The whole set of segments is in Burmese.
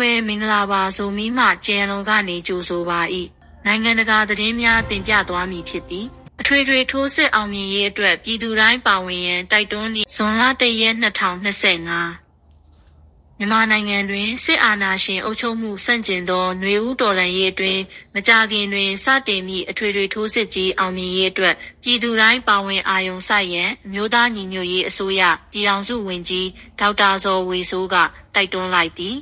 ပဲမင်္ဂလာပါဆိုမိမှကျန်လုံးကနေကြိုဆိုပါ၏နိုင်ငံတကာသတင်းများတင်ပြသွားမည်ဖြစ်သည်အထွေထွေထိုးစစ်အောင်မြင်ရေးအတွက်ပြည်သူတိုင်းပါဝင်ရန်တိုက်တွန်းသည့်ဇွန်လ၁ရက်2025မြန်မာနိုင်ငံတွင်စစ်အာဏာရှင်အုပ်ချုပ်မှုဆန့်ကျင်သောຫນွေဦးတော်လှန်ရေးအတွင်းမကြာခင်တွင်စတင်မည့်အထွေထွေထိုးစစ်ကြီးအောင်မြင်ရေးအတွက်ပြည်သူတိုင်းပါဝင်အာရုံစိုက်ရန်အမျိုးသားညီညွတ်ရေးအစိုးရပြည်ထောင်စုဝန်ကြီးဒေါက်တာဇော်ဝေဆိုးကတိုက်တွန်းလိုက်သည်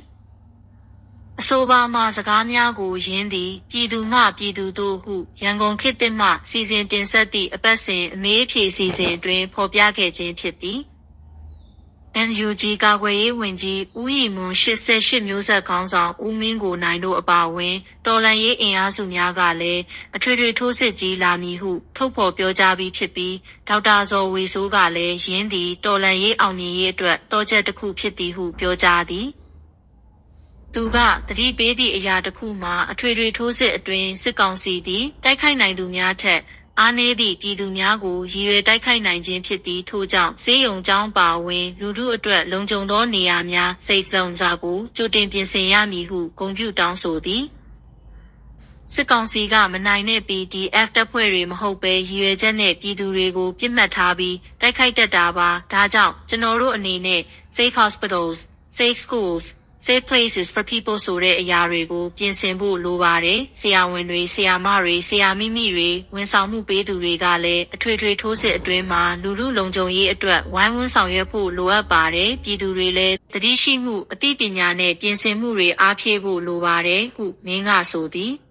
အဆိုပါမှစကားများကိုယင်းသည်ပြည်သူမှပြည်သူတို့ဟုရန်ကုန်ခေတ်သစ်မှစီစဉ်တင်ဆက်သည့်အပတ်စဉ်အမေးအဖြေစီစဉ်အတွင်းဖော်ပြခဲ့ခြင်းဖြစ်သည် NUG ကာကွယ်ရေးဝန်ကြီးဦးရီမွန်88မျိုးဆက်ခေါင်းဆောင်ဦးမင်းကိုနိုင်တို့အပါအဝင်တော်လန်ရေးအင်အားစုများကလည်းအထွေထွေထိုးစစ်ကြီးလာမည်ဟုထုတ်ဖော်ပြောကြားပြီးဖြစ်ပြီးဒေါက်တာဇော်ဝေဆိုးကလည်းရင်းသည်တော်လန်ရေးအောင်မြင်ရေးအတွက်တောချက်တစ်ခုဖြစ်သည်ဟုပြောကြားသည် သူကတတိပေးသည့်အရာတစ်ခုမှာ အထွေထွေထိုးစစ်အတွင်း စစ်ကောင်စီသည် တိုက်ခိုက်နိုင်သူများထက် အားနည်းသည့်ပြည်သူများကို ရည်ရွယ်တိုက်ခိုက်နိုင်ခြင်းဖြစ်သည်ထို့ကြောင့်စေယုံကျောင်းပါဝင် လူထုအတွက် လုံခြုံသောနေရာများစိတ်ဆုံစာကို ကြိုတင်ပြင်ဆင်ရမည်ဟုဂုဏ်ပြုတောင်းဆိုသည်စစ်ကောင်စီကမနိုင်တဲ့ PDF တပ်ဖွဲ့တွေမဟုတ်ဘဲရည်ရွယ်ချက်နဲ့ပြည်သူတွေကိုပြစ်မှတ်ထားပြီးတိုက်ခိုက်တတ်တာပါဒါကြောင့်ကျွန်တော်တို့အနေနဲ့ safe hospitals safe schools safe places for people ဆိုတဲ့အရာတွေကို ပြင်ဆင်ဖို့လိုပါတယ်။ဆရာဝန်တွေ၊ဆရာမတွေ၊ဆရာမိမိတွေဝန်ဆောင်မှုပေးသူတွေကလည်းအထွေထွေထိုးစစ်အတွင်းမှာလူထုလုံခြုံရေးအတွက်ဝိုင်းဝန်းဆောင်ရွက်ဖို့လိုအပ်ပါတယ်။ပြည်သူတွေလည်းသတိရှိမှုအသိပညာနဲ့ပြင်ဆင်မှုတွေအားဖြည့်ဖို့လိုပါတယ်ဟုမင်းကဆိုသည်။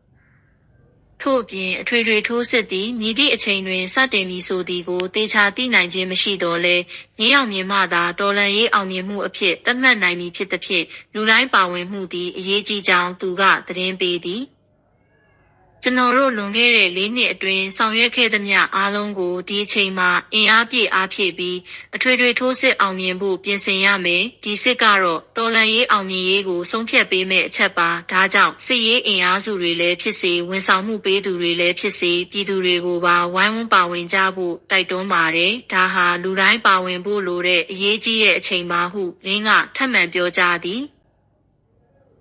ထို့အပြင်အထွေထွေထိုးစစ်သည်မည်သည့်အချိန်တွင်စတင်မည်ဆိုသည်ကိုသေချာသိနိုင်ခြင်းမရှိသော်လည်းငြင်းအောင်မြင်မှသာတော်လှန်ရေးအောင်မြင်မှုအဖြစ်သတ်မှတ်နိုင်မည်ဖြစ်သဖြင့်လူတိုင်းပါဝင်မှုသည်အရေးကြီးကြောင်းသူကသတင်းပေးသည် ကျွန်တော်တို့လွန်ခဲ့တဲ့၄နှစ်အတွင်းဆောင်ရွက်ခဲ့သမျှအားလုံးကိုဒီအချိန်မှာအင်အားပြည့်အားဖြည့်ပြီးအထွေထွေထိုးစစ်အောင်မြင်ဖို့ပြင်ဆင်ရမယ်ဒီစစ်ကတော့တော်လန်ရေးအောင်မြင်ရေးကိုဆုံးဖြတ်ပေးမယ့်အချက်ပါဒါကြောင့်စစ်ရေးအင်အားစုတွေလည်းဖြစ်စေဝန်ဆောင်မှုပေးသူတွေလည်းဖြစ်စေပြည်သူတွေကိုပါဝိုင်းဝန်းပါဝင်ကြဖို့တိုက်တွန်းပါတယ်ဒါဟာလူတိုင်းပါဝင်ဖို့လိုတဲ့အရေးကြီးတဲ့အချိန်ပါဟုလင်းကထပ်မံပြောကြားသည်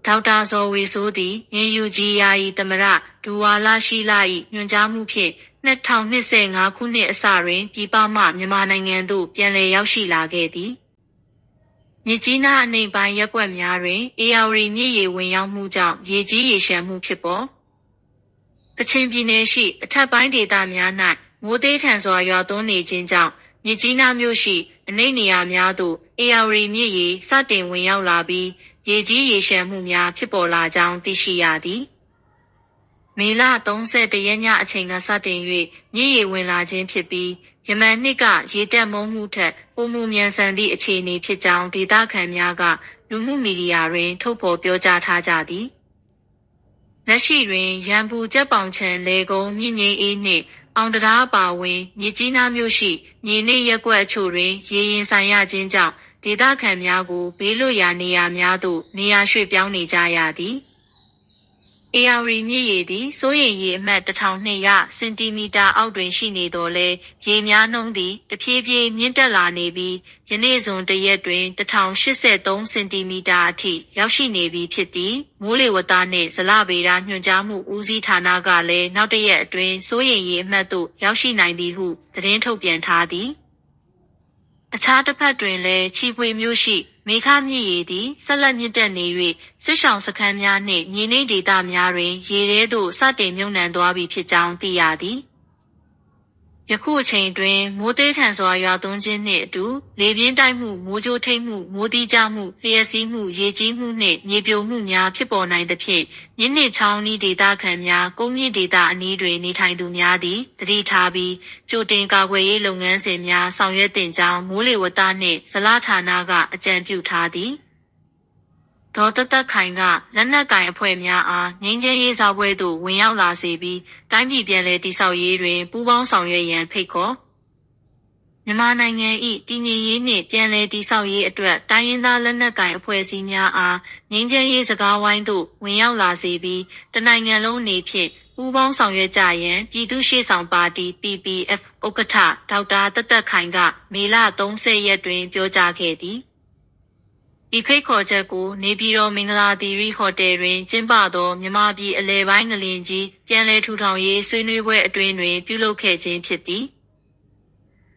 ဒေါက်တာဇော်ဝေဆိုးသည်ငင်းယူကြီးယာယီသမရဒူဝါလာရှိလာ၏ညွှန်ကြားမှုဖြင့်2025ခုနှစ်အစတွင် ပြည်ပမှမြန်မာနိုင်ငံသို့ပြန်လည်ရောက်ရှိလာခဲ့သည်မြစ်ကြီးနားအနှိမ်ပိုင်းရပ်ကွက်များတွင်အေယာဝတီမြစ်ရေဝင်ရောက်မှုကြောင့်ရေကြီးရေရှမ်းမှုဖြစ်ပေါ်ကချင်ပြည်နယ်ရှိအထက်ပိုင်းဒေသများ၌မိုးသေးထန်စွာရွာသွန်းနေခြင်းကြောင့်မြစ်ကြီးနားမြို့ရှိအနိမ့်နေရာများသို့အေယာဝတီမြစ်ရေစတင်ဝင်ရောက်လာပြီး ရေကြီးရေရှမ်းမှုများဖြစ်ပေါ်လာကြောင်းသိရှိရသည်။မေလ31ရက်ညအချိန်ကစတင်၍မြစ်ရေဝင်လာခြင်းဖြစ်ပြီးယမန်နှစ်ကရေတက်မုံမှုထက်ပုံမှုမြန်ဆန်သည့်အခြေအနေဖြစ်ကြောင်းဒေသခံများကလူမှုမီဒီယာတွင် ထုတ်ဖော်ပြောကြားထားကြသည်။လက်ရှိတွင်ရန်ပူကျက်ပေါင်ချံလေကုန်းမြင့်ငိမ့်အေးနှင့်အောင်တရာပါဝင် မြစ်ကြီးနားမြို့ရှိမြေနေရက်ကွက်အချို့တွင် ရေရင်ဆိုင်ရခြင်းကြောင့် ဒေသခံများကိုဘေးလွတ်ရာနေရာများသို့နေရာရွှေ့ပြောင်းနေကြရသည်။အေယာရီမြစ်ရေသည်စိုးရိမ်ရေအမှတ်1200စင်တီမီတာအောက်တွင်ရှိနေသောလဲရေများနှုန်းသည်တဖြည်းဖြည်းမြင့်တက်လာနေပြီးယနေ့ဇွန်တရက်တွင်1083စင်တီမီတာအထိရောက်ရှိနေပြီဖြစ်သည်မိုးလေဝသနှင့်ဇလဗေဒညွှန်ကြားမှုဦးစီးဌာနကလည်းနောက်တရက်အတွင်းစိုးရိမ်ရေအမှတ်သို့ရောက်ရှိနိုင်သည်ဟုသတင်းထုတ်ပြန်ထားသည်။ အခြားတစ်ဖက်တွင်လည်းချီဖွေမြို့ရှိ မေခမြစ်ရေသည်ဆက်လက်မြင့်တက်နေ၍စစ်ဆောင်စခန်းများနှင့်မြေနိမ့်ဒေသများတွင် ရေထဲသို့စတင်မြုပ်နှံသွားပြီဖြစ်ကြောင်းသိရသည်။ ယခုအချိန်တွင်မိုးသေးထန်စွာရွာသွန်းခြင်းနှင့်အတူလေပြင်းတိုက်မှုမိုးကြိုးထိပ်မှုမိုးတိကျမှုလျှက်စီးမှုရေကြီးမှုနှင့်မြေပြိုမှုများဖြစ်ပေါ်နိုင်သဖြင့်မြင့်နှင့်ချောင်းဤဒေသခံများကုန်းမြင့်ဒေသအနီးတွင်နေထိုင်သူများသည်တတိထားပြီးကြိုတင်ကာကွယ်ရေးလုပ်ငန်းစဉ်များဆောင်ရွက်တင်ကြောင်းမိုးလေဝသနှင့်ဇလဌာနကအကြံပြုထားသည် ဒေါ်တသက်ခိုင်ကလက်နက်ကင်အဖွဲ့များအားငင်းချင်းရေးစားပွဲသို့ဝင်ရောက်လာစေပြီးတိုင်းပြည်ပြည်လဲတိဆောက်ရေးတွင်ပူးပေါင်းဆောင်ရွက်ရန်ဖိတ်ခေါ်မြန်မာနိုင်ငံ၏တည်ငြိမ်ရေးနှင့်ပြန်လည်တည်ဆောက်ရေးအတွက်တိုင်းရင်းသားလက်နက်ကိုင်အဖွဲ့အစည်းများအားငြိမ်းချမ်းရေးစကားဝိုင်းသို့ဝင်ရောက်လာစေပြီးတနိုင်ငံလုံးအနေဖြင့်ပူးပေါင်းဆောင်ရွက်ကြရန်ပြည်သူ့ရှေ့ဆောင်ပါတီ PPF ဥက္ကဋ္ဌဒေါက်တာတသက်ခိုင်က မေလ30ရက်တွင်ပြောကြားခဲ့သည်။ ဤဖိတ်ခေါ်ချက်ကိုနေပြည်တော်မင်္ဂလာသီရိဟိုတယ်တွင်ကျင်းပသောမြန်မာပြည်အလဲပိုင်းငလင်ကြီးပြန်လည်ထူထောင်ရေးဆွေးနွေးပွဲအတွင်းတွင်ပြုလုပ်ခဲ့ခြင်းဖြစ်သည်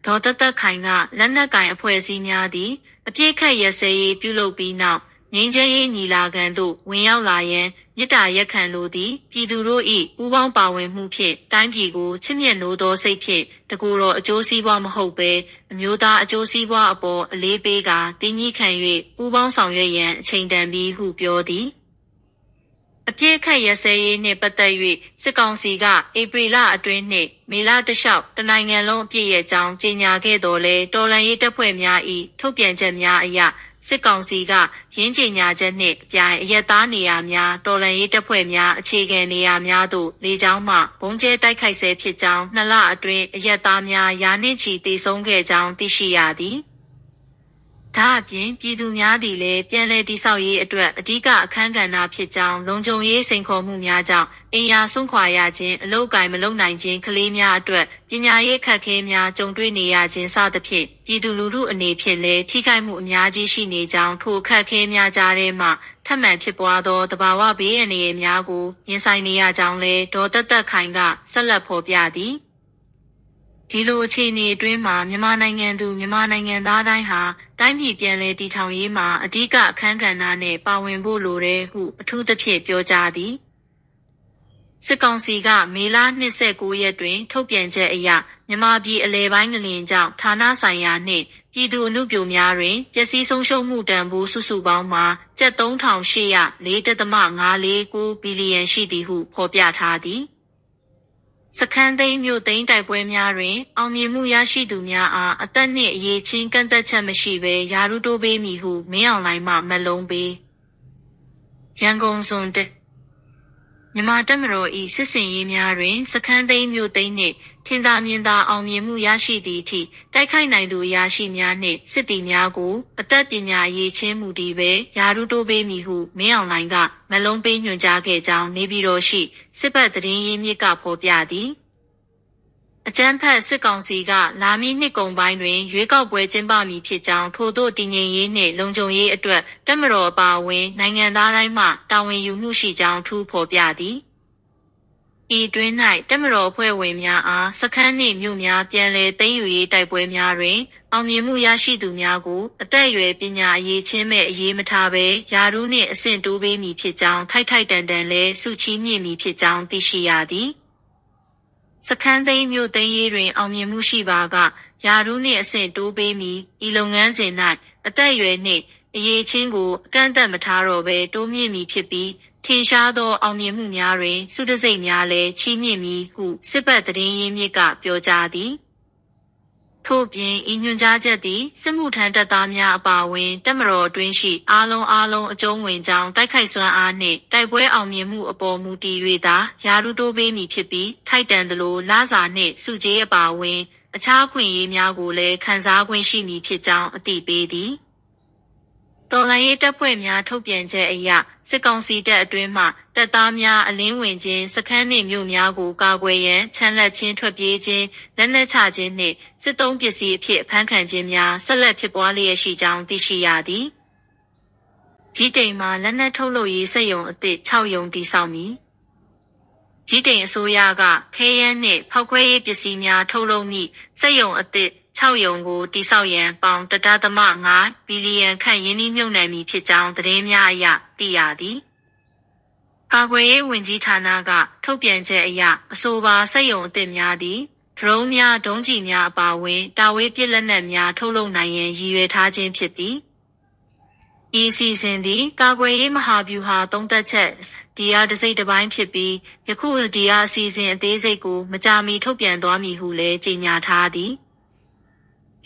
ဒေါ်သက်သက်ခိုင်ကလက်နက်ကင်အဖွဲ့အစည်းများသည်အပြစ်ခတ်ရစဲရေးပြုလုပ်ပြီးနောက် ငင်းချရေးညီလာခံသို့ဝင်ရောက်လာရန်မြစ်တာရက်ခံလိုသည်ပြည်သူတို့၏ပူးပေါင်းပါဝင်မှုဖြင့်တိုင်းပြည်ကိုချစ်မြတ်နိုးသောစိတ်ဖြင့်တကူတော်အကျိုးစီးပွားမဟုတ်ဘဲအမျိုးသားအကျိုးစီးပွားအပေါ်အလေးပေးကာတင်းကြီးခံ၍ပူးပေါင်းဆောင်ရွက်ရန်အချိန်တန်ပြီးဟုပြောသည်အပြည့်အခတ်ရစဲရေးနှင့်ပတ်သက်၍စစ်ကောင်စီကဧပြီလအတွင်းနှင့်မေလတလျှောက်တနိုင်ငံလုံးအပြည့်ရဲ့အကြောင်းကြေညာခဲ့တော်လဲတော်လန်ရေးတပ်ဖွဲ့များ၏ထုတ်ပြန်ချက်များအရ စစ်ကောင်စီကရင်းကြေညာချက်နှင့်အပြိုင်အရက်သားနေရာများတော်လန်ရေးတပ်ဖွဲ့များအခြေခံနေရာများသို့လေကြောင်းမှဘုံကျဲတိုက်ခိုက်ဆဲဖြစ်ကြောင်းနှစ်လအတွင်းအရက်သားများယာနှင့်ချီတေဆုံးခဲ့ကြောင်းသိရှိရသည် ဒါအပြင်ပြည်သူများသည်လည်းပြန်လည်တိဆောက်ရေးအတွက်အ धिक အခမ်းကဏ္ဍဖြစ်ကြောင်းလုံခြုံရေးစိန်ခေါ်မှုများကြောင့်အင်အားဆုံးခွာရခြင်းအလုတ်ကင်မလုံနိုင်ခြင်းကလေးများအတွက်ပညာရေးခက်ခဲများကြုံတွေ့နေရခြင်းစသဖြင့်ပြည်သူလူထုအနေဖြင့်လည်းထိခိုက်မှုအများကြီးရှိနေကြောင်းထိုခက်ခဲများကြားထဲမှထပ်မံဖြစ်ပွားသောတဘာဝဘေးအန္တရာယ်များကိုရင်ဆိုင်နေရကြောင်းလည်းဒေါ်သက်သက်ခိုင်ကဆက်လက်ဖော်ပြသည် ဒီလိုအခြေအနေအတွင်းမှာမြန်မာနိုင်ငံသူမြန်မာနိုင်ငံသားတိုင်းဟာတိုင်းပြည်ပြန်လည်တည်ထောင်ရေးမှာအ धिक အခမ်းကဏ္ဍနဲ့ပါဝင်ဖို့လိုတယ်ဟုအထူးသဖြင့်ပြောကြားသည်စစ်ကောင်စီကမေလ29ရက်တွင် ထုတ်ပြန်ချက်အရမြန်မာပြည်အလဲပိုင်းငလင်ကြောင့်ဌာနဆိုင်ရာနှင့်ပြည်သူအမှုပြိုများတွင်ပျက်စီးဆုံးရှုံးမှုတန်ဖိုးစုစုပေါင်းမှာကျပ်3804.549ဘီလီယံရှိသည်ဟုဖော်ပြထားသည်။ စခန်းသိမ်းမြို့သိမ်းတိုက်ပွဲများတွင် အောင်မြင်မှုရရှိသူများအား အသက်နှင့်အရေးချင်း ကန့်သက်ချက်မရှိဘဲယာရုတိုးပေးမည်ဟု မင်းအောင်လှိုင်မှ မက်လုံးပေး ရန်ကုန်စွန်တက် မြန်မာတပ်မတော်၏စစ်စင်ရေးများတွင် စခန်းသိမ်းမြို့သိမ်းနှင့် ထင်သာမြင်သာအောင်မြင်မှုရရှိသည့်အထိ တိုက်ခိုက်နိုင်သူအရာရှိများနှင့် စစ်တီများကို အသက်ပညာအရေးချင်းမှုတည်ပဲယာရုတိုးပေးမည်ဟု မင်းအောင်လှိုင်ကမလုံးပေးညွှန်ကြားခဲ့ကြောင်း နေပြည်တော်ရှိ စစ်ဘက်သတင်းရင်းမြစ်က ဖော်ပြသည် အကြမ်းဖက်စစ်ကောင်စီက လာမည့်နှစ်ကုန်ပိုင်းတွင် ရွေးကောက်ပွဲကျင်းပမည်ဖြစ်ကြောင်း ထို့သို့ တည်ငြိမ်ရေးနှင့် လုံခြုံရေးအတွက် တပ်မတော်အပါအဝင် နိုင်ငံသားတိုင်းမှတာဝန်ယူမှုရှိကြောင်း ထူးဖော်ပြသည်ဤတွင်၌တပ်မတော်ဖွဲ့ဝင်များအား စခန်းနှင့်မြို့များ ပြန်လည်သိမ်းယူရေးတိုက်ပွဲများတွင် အောင်မြင်မှုရရှိသူများကို အသက်အရွယ် ပညာအရေးချင်းမဲ့ အရေးမထားဘဲယာရုနှင့် အဆင့်တိုးပေးမည်ဖြစ်ကြောင်း ထိုက်ထိုက်တန်တန်လဲစုချီးမြှင့်မည်ဖြစ်ကြောင်း သိရှိရသည် စခန်းသိမ်းမြို့သိမ်းရေးတွင် အောင်မြင်မှုရှိပါကယာရုနှင့်အဆင့်တိုးပေးမည် ဤလုပ်ငန်းစဉ်၌အသက်အရွယ်နှင့် အရေးချင်းကို အကန့်အသတ်မထားတော့ဘဲ တိုးမြင့်မည်ဖြစ်ပြီး ထင်ရှားသော အောင်မြင်မှုများတွင် ဆုတစိတ်များလည်း ချီးမြှင့်မည်ဟု စစ်ဘက်သတင်းရင်းမြစ်က ပြောကြားသည် ထို့ပြင်ဤညွှန်ကြားချက်သည်စစ်မှုထမ်းတပ်သားများအပါအဝင်တပ်မတော်အတွင်းရှိအားလုံးအားလုံးအကျုံးဝင်ကြောင်းတိုက်ခိုက်စွမ်းအားနှင့်တိုက်ပွဲအောင်မြင်မှုအပေါ်မူတည်၍သာယာရုတိုးပေးမည်ဖြစ်ပြီးထိုက်တန်သလိုလစာနှင့်စုကြေးအပါအဝင် အခြားခွင့်ရေးများကိုလည်းခန်းစားခွင့်ရှိမည်ဖြစ်ကြောင်းအသိပေးသည်။ တော်လှန်ရေးတပ်ဖွဲ့များထုတ်ပြန်ချက်အရစစ်ကောင်စီတပ်အတွင်းမှတပ်သားများအလင်းဝင်ခြင်းစခန်းနှင့်မြို့များကိုကာကွယ်ရန်ချမ်းလက်ချင်းထွက်ပြေးခြင်းလက်နက်ချခြင်းနှင့်စစ်သုံးပစ္စည်းအဖြစ်အဖမ်းခံခြင်းများဆက်လက်ဖြစ်ပွားလျက်ရှိကြောင်းသိရှိရသည်။ပြည်တိမ်မှာလက်နက်ထုတ်လုပ်ရေးစက်ရုံအသစ်6ရုံတည်ဆောက်မည်။ပြည်တိမ်အစိုးရကခဲယမ်းနှင့်ဖောက်ခွဲရေးပစ္စည်းများထုတ်လုပ်မည့်စက်ရုံအသစ် 6ယုံကိုတိစောက်ရန်ပေါင်တဒသမ9ဘီလီယံခန့်ယင်းနှိမ့်မြုပ်နှံမည်ဖြစ်ကြောင်းသတင်းများအရသိရသည်။ကာကွယ်ရေးဝန်ကြီးဌာနကထုတ်ပြန်ချက်အရအဆိုပါစက်ရုံအသစ်များသည်ဒရုန်းများဒုံးကျည်များအပါအဝင်တာဝေးပစ်လက်နက်များထုတ်လုပ်နိုင်ရန်ရည်ရွယ်ထားခြင်းဖြစ်သည်။ဤစီစဉ်သည်ကာကွယ်ရေးမဟာဗျူဟာသုံးသက်ချက်ဒီအားတစိတ်တစ်ပိုင်းဖြစ်ပြီးယခုဒီအားအစီအစဉ်အသေးစိတ်ကိုမကြာမီထုတ်ပြန်သွားမည်ဟုလည်းကြေညာထားသည်။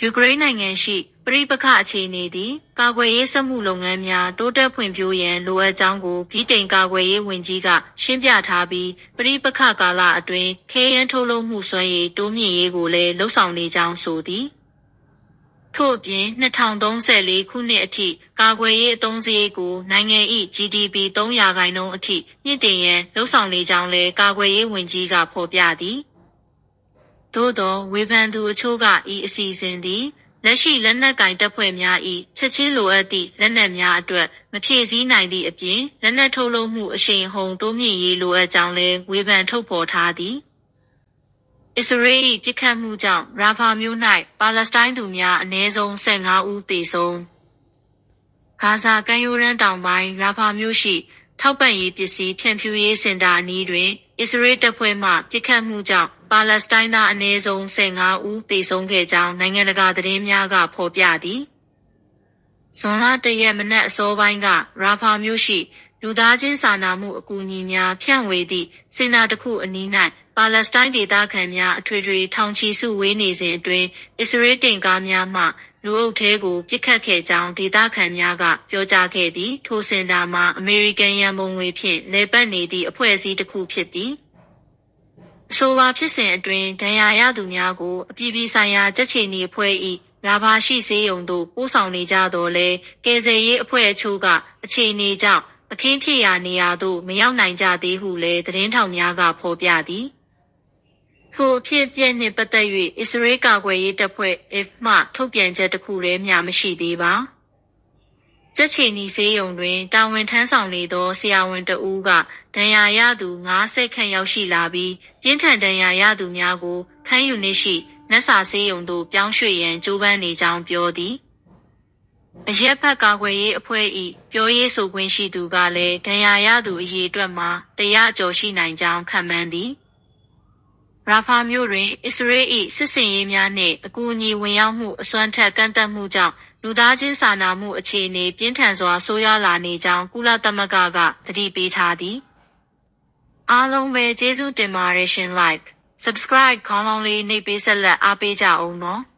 ယူကရိန်းနိုင်ငံရှိပဋိပက္ခအခြေအနေသည်ကာကွယ်ရေးစက်မှုလုပ်ငန်းများတိုးတက်ဖွံ့ဖြိုးရန်လိုအပ်ကြောင်းကိုဗြိတိန်ကာကွယ်ရေးဝန်ကြီးကရှင်းပြထားပြီးပဋိပက္ခကာလအတွင်းခဲယမ်းထုတ်လုပ်မှုစွမ်းရည်တိုးမြင့်ရေးကိုလည်းလှုံ့ဆော်နေကြောင်းဆိုသည်ထို့အပြင်2034ခုနှစ်အထိကာကွယ်ရေးအသုံးစရိတ်ကိုနိုင်ငံ၏ GDP 300ခိုင်နှုန်းအထိမြင့်တင်ရန်လှုံ့ဆော်နေကြောင်းလည်းကာကွယ်ရေးဝန်ကြီးကဖော်ပြသည်။ သို့သောဝေဖန်သူအချို့ကဤအစီအစဉ်သည်လက်ရှိလက်နက်ကင်တပ်ဖွဲ့များ၏ချက်ချင်းလိုအပ်သည့်လက်နက်များအတွက်မဖြည့်ဆည်းနိုင်သည့်အပြင်လက်နက်ထုတ်လုပ်မှုအရှိန်ဟုန်တိုးမြင့်ရေးလိုအပ်ကြောင်းလည်းဝေဖန်ထုတ်ဖော်ထားသည်။အစ္စရေး၏ပြစ်ခတ်မှုကြောင့်ရာဖာမြို့၌ပါလက်စတိုင်းသူများအနည်းဆုံး15ဦးသေဆုံး။ဂါဇာကမ်းရိုးတန်းတောင်ပိုင်းရာဖာမြို့ရှိ ထောက်ပံ့ရေးပစ္စည်းဖြန့်ဖြူးရေးစင်တာအနီးတွင်အစ္စရေးတပ်ဖွဲ့မှပြစ်ခတ်မှုကြောင့် ပါလက်စတိုင်းသားအနည်းဆုံး15ဦးသေဆုံးခဲ့ကြောင်းနိုင်ငံတကာသတင်းများကဖော်ပြသည်။ဇွန်လ၁ရက်မနက်အစောပိုင်းကရာဖာမြို့ရှိလူသားချင်းစာနာမှုအကူအညီများဖြန့်ဝေသည့်စင်တာတစ်ခုအနီး၌ပါလက်စတိုင်းဒေသခံများအထွေထွေထောင်ချီစုဝေးနေစဉ်အတွင်းအစ္စရေးတင်ကားများမှလူအုပ်ထဲကိုပစ်ခတ်ခဲ့ကြောင်းဒေသခံများကပြောကြားခဲ့သည်ထိုစင်တာမှာအမေရိကန်ရန်ပုံငွေဖြင့်လဲပတ်နေသည့်အဖွဲ့အစည်းတစ်ခုဖြစ်သည် အဆိုပါဖြစ်စဉ်အတွင်းဒဏ်ရာရသူများကိုအပြည်ပြည်ဆိုင်ရာကြက်ချီနီအဖွဲ့၏ရာဘာရှိစေးရုံသို့ပို့ဆောင်နေကြတော့လဲကယ်ဆယ်ရေးအဖွဲ့အချို့ကအခြေအနေကြောင့်အခင်းဖြစ်ရာနေရာသို့မရောက်နိုင်ကြသေးဟုလည်းသတင်းထောက်များကဖော်ပြသည်ထိုအဖြစ်အပျက်နှင့်ပတ်သက်၍အစ္စရေးကာကွယ်ရေးတပ်ဖွဲ့ F မှထုတ်ပြန်ချက်တစ်ခုလည်းမျှမရှိသေးပါ။ ကြက်ချီနီဆေးရုံတွင် တာဝန်ထမ်းဆောင်နေသော ဆရာဝန်တဦးက ဒဏ်ရာရသူ90ခန့်ရောက်ရှိလာပြီး ပြင်းထန်ဒဏ်ရာရသူများကို ခန်းယူနေရှိနက်စာဆေးရုံသို့ ပြောင်းရွှေ့ရန် ကြိုးပမ်းနေကြောင်း ပြောသည်။အရက်ဖက်ကာကွယ်ရေးအဖွဲ့၏ပြောရေးဆိုခွင့်ရှိသူကလည်း ဒဏ်ရာရသူအရေအတွက်မှာတရာကျော်ရှိနိုင်ကြောင်း ခန့်မှန်းသည်။ရာဖာမြို့တွင် အစ္စရေး၏စစ်ဆင်ရေးများနှင့် အကူအညီဝင်ရောက်မှု အစွမ်းထက် ကန့်သတ်မှုကြောင့် လူသားချင်းစာနာမှုအခြေအနေပြင်းထန်စွာ ဆိုးရွားလာနေကြောင်း ကုလသမဂ္ဂက သတိပေးထားသည်။အားလုံးပဲကျေးဇူးတင်ပါတယ်ရှင် like subscribe ခေါင်းလောင်းလေးနှိပ်ပေးဆက်လက်အားပေးကြအောင်နော်။